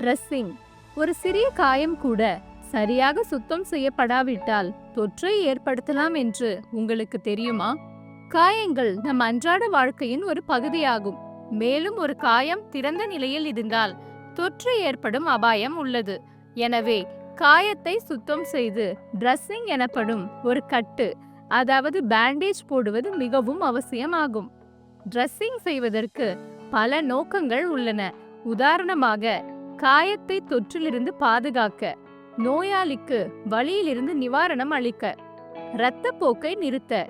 Dressing ஒரு சிறிய காயம் கூட சரியாக சுத்தம் செய்யப்படாவிட்டால் தொற்றை ஏற்படுத்தலாம் என்று உங்களுக்கு தெரியுமா? காயங்கள் நம் அன்றாட வாழ்க்கையின் ஒரு பகுதியாகும். மேலும் ஒரு காயம் திறந்த நிலையில் இருந்தால் தொற்று ஏற்படும் அபாயம் உள்ளது. எனவே காயத்தை சுத்தம் செய்து டிரெஸ்ஸிங் எனப்படும் ஒரு கட்டு அதாவது பேண்டேஜ் போடுவது மிகவும் அவசியமாகும். டிரெஸ்ஸிங் செய்வதற்கு பல நோக்கங்கள் உள்ளன. உதாரணமாக காயத்தை தொற்றிலிருந்து பாதுகாக்க நோயாளிக்கு வழியிலிருந்து நிவாரணம் அளிக்க இரத்தப்போக்கை நிறுத்த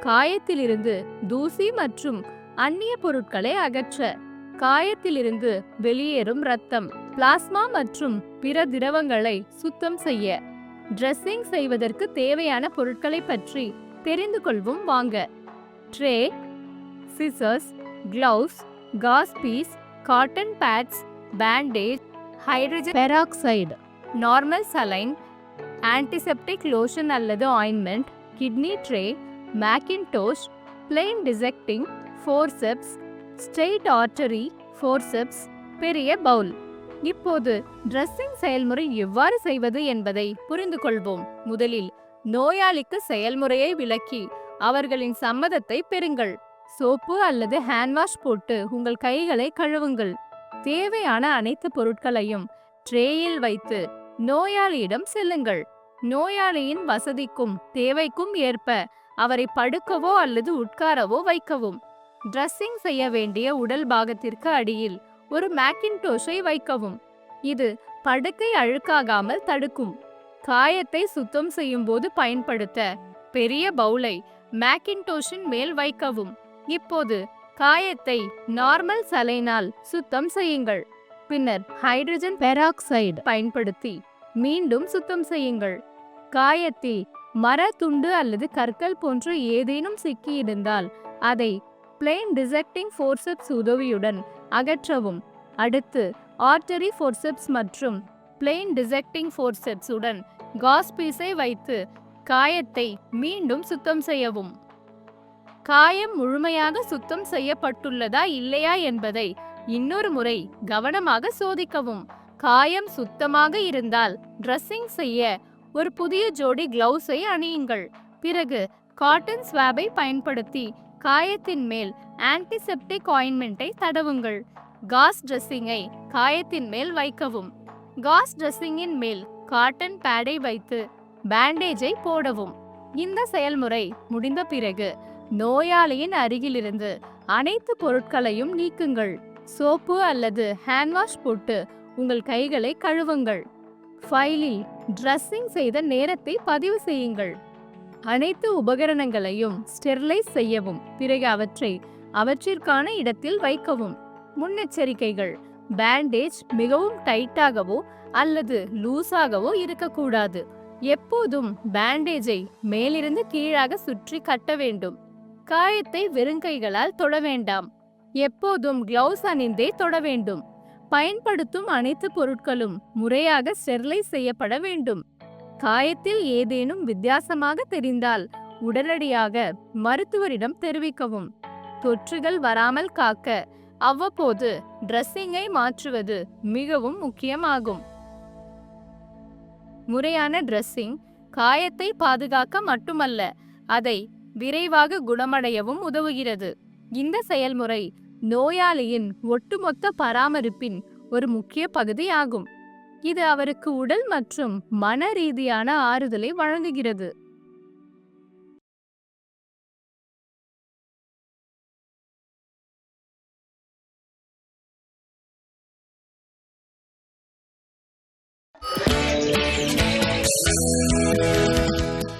காயத்திலிருந்து தூசி மற்றும் அந்நிய பொருட்களை அகற்ற காயத்திலிருந்து வெளியேறும் இரத்தம் பிளாஸ்மா மற்றும் பிற திரவங்களை சுத்தம் செய்ய ட்ரெஸ்ஸிங் செய்வதற்கு தேவையான பொருட்களை பற்றி தெரிந்து கொள்வோம் வாங்க. Tray scissors gloves gauze piece cotton pads bandage hydrogen peroxide normal saline antiseptic lotion அல்லது ointment kidney tray Mackintosh plain dissecting forceps straight artery forceps பெரிய பவுல் இப்போது ட்ரெஸ்ஸிங் செயல்முறை எவ்வாறு செய்வது என்பதை புரிந்து கொள்வோம். முதலில் நோயாளிக்கு செயல்முறையை விளக்கி அவர்களின் சம்மதத்தை பெறுங்கள். சோப்பு அல்லது ஹேண்ட் வாஷ் போட்டு உங்கள் கைகளை கழுவுங்கள். தேவையான அனைத்து பொருட்களையும் ட்ரேயில் வைத்து நோயாளியிடம் செல்லுங்கள். நோயாளியின் வசதிக்கும் தேவைக்கும் ஏற்ப அவரை படுக்கவோ அல்லது உட்காரவோ வைக்கவும். ட்ரெஸ்ஸிங் செய்ய வேண்டிய உடல் பாகத்திற்கு அடியில் ஒரு மேக்கின்டோஷை வைக்கவும். இது படுக்கை அழுக்காகாமல் தடுக்கும். காயத்தை சுத்தம் செய்யும் போது பயன்படுத்த பெரிய பவுலை மேக்கின்டோஷின் மேல் வைக்கவும். இப்போது காயத்தை நார்மல் சலைனால் சுத்தம் செய்யுங்கள். பின்னர் ஹைட்ரஜன் பெராக்சைடு பயன்படுத்தி மீண்டும் சுத்தம் செய்யுங்கள். காயத்தில் மர துண்டு அல்லது கற்கள் போன்று ஏதேனும் சிக்கியிருந்தால் அதை பிளெயின் டிசெக்டிங் ஃபோர்செப்ஸ் உதவியுடன் அகற்றவும். அடுத்து ஆர்டரி ஃபோர்செப்ஸ் மற்றும் பிளெயின் டிசெக்டிங் ஃபோர்செப்ஸ் உடன் காஸ் பீஸை வைத்து காயத்தை மீண்டும் சுத்தம் செய்யவும். காயம் முழுமையாக சுத்தம் செய்யப்பட்டுள்ளதா இல்லையா என்பதை இன்னொரு முறை கவனமாக சோதிக்கவும். காயம் சுத்தமாக இருந்தால் ட்ரெஸ்ஸிங் செய்ய ஒரு புதிய ஜோடி கிளவுஸை அணியுங்கள். பிறகு காட்டன் ஸ்வாபை பயன்படுத்தி காயத்தின் மேல் ஆன்டிசெப்டிக் ஆயின்மெண்ட்டை தடவுங்கள். காஸ் ட்ரெஸ்ஸிங்கை காயத்தின் மேல் வைக்கவும். காஸ் ட்ரெஸ்ஸிங்கின் மேல் காட்டன் பேடை வைத்து பேண்டேஜை போடவும். இந்த செயல்முறை முடிந்த பிறகு நோயாளியின் அருகிலிருந்து அனைத்து பொருட்களையும் நீக்குங்கள். சோப்பு அல்லது ஹேண்ட் வாஷ் போட்டு உங்கள் கைகளை கழுவுங்கள். ஃபைலில் ட்ரெஸ்ஸிங் செய்த நேரத்தை பதிவு செய்யுங்கள். அனைத்து உபகரணங்களையும் ஸ்டெர்லைஸ் செய்யவும் பிறகு அவற்றை அவற்றிற்கான இடத்தில் வைக்கவும். முன்னெச்சரிக்கைகள் பேண்டேஜ் மிகவும் டைட்டாகவோ அல்லது லூஸாகவோ இருக்கக்கூடாது. எப்போதும் பேண்டேஜை மேலிருந்து கீழாக சுற்றி கட்ட வேண்டும். காயத்தை வெறுங்கைகளால் தொட வேண்டாம். எப்போதும் கிளவுஸ் அணிந்தே தொட வேண்டும். பயன்படுத்தும் அனைத்து பொருட்களும் முறையாக ஸ்டெர்லைஸ் செய்யப்பட வேண்டும். காயத்தில் ஏதேனும் வித்தியாசமாக தெரிந்தால் உடனடியாக மருத்துவரிடம் தெரிவிக்கவும். தொற்றுகள் வராமல் காக்க அவ்வப்போது ட்ரெஸ்ஸிங்கை மாற்றுவது மிகவும் முக்கியமாகும். முறையான ட்ரெஸ்ஸிங் காயத்தை பாதுகாக்க மட்டுமல்ல அதை விரைவாக குணமடையவும் உதவுகிறது. இந்த செயல்முறை நோயாளியின் ஒட்டுமொத்த பராமரிப்பின் ஒரு முக்கிய பகுதியாகும். இது அவருக்கு உடல் மற்றும் மன ரீதியான ஆறுதலை வழங்குகிறது.